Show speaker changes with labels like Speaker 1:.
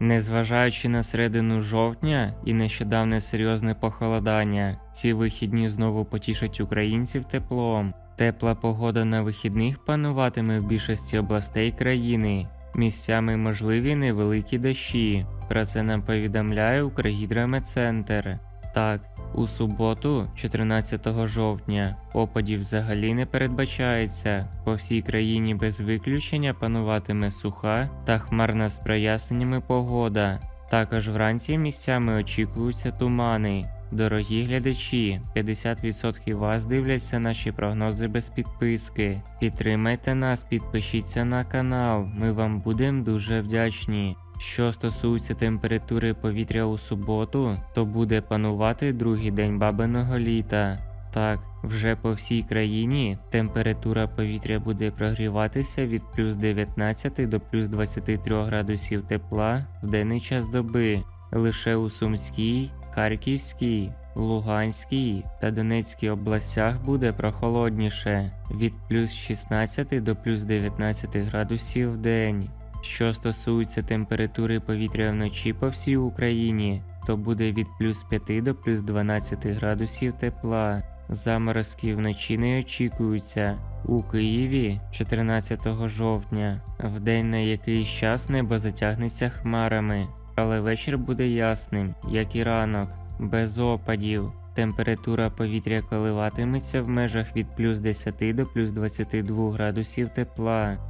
Speaker 1: Незважаючи на середину жовтня і нещодавне серйозне похолодання, ці вихідні знову потішать українців теплом. Тепла погода на вихідних пануватиме в більшості областей країни. Місцями можливі невеликі дощі. Про це нам повідомляє Укргідрометцентр. Так, у суботу, 14 жовтня, опадів взагалі не передбачається. По всій країні без виключення пануватиме суха та хмарна з проясненнями погода. Також вранці місцями очікуються тумани. Дорогі глядачі, 50% вас дивляться наші прогнози без підписки. Підтримайте нас, підпишіться на канал, ми вам будемо дуже вдячні. Що стосується температури повітря у суботу, то буде панувати другий день бабиного літа. Так, вже по всій країні температура повітря буде прогріватися від плюс 19 до плюс 23 градусів тепла в денний час доби. Лише у Сумській, Харківській, Луганській та Донецькій областях буде прохолодніше від плюс 16 до плюс 19 градусів в день. Що стосується температури повітря вночі по всій Україні, то буде від плюс 5 до плюс 12 градусів тепла. Заморозки вночі не очікуються. У Києві 14 жовтня, в день на якийсь час небо затягнеться хмарами, але вечір буде ясним, як і ранок, без опадів. Температура повітря коливатиметься в межах від плюс 10 до плюс 22 градусів тепла.